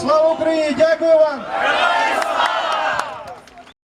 Слава Україні! Дякую вам!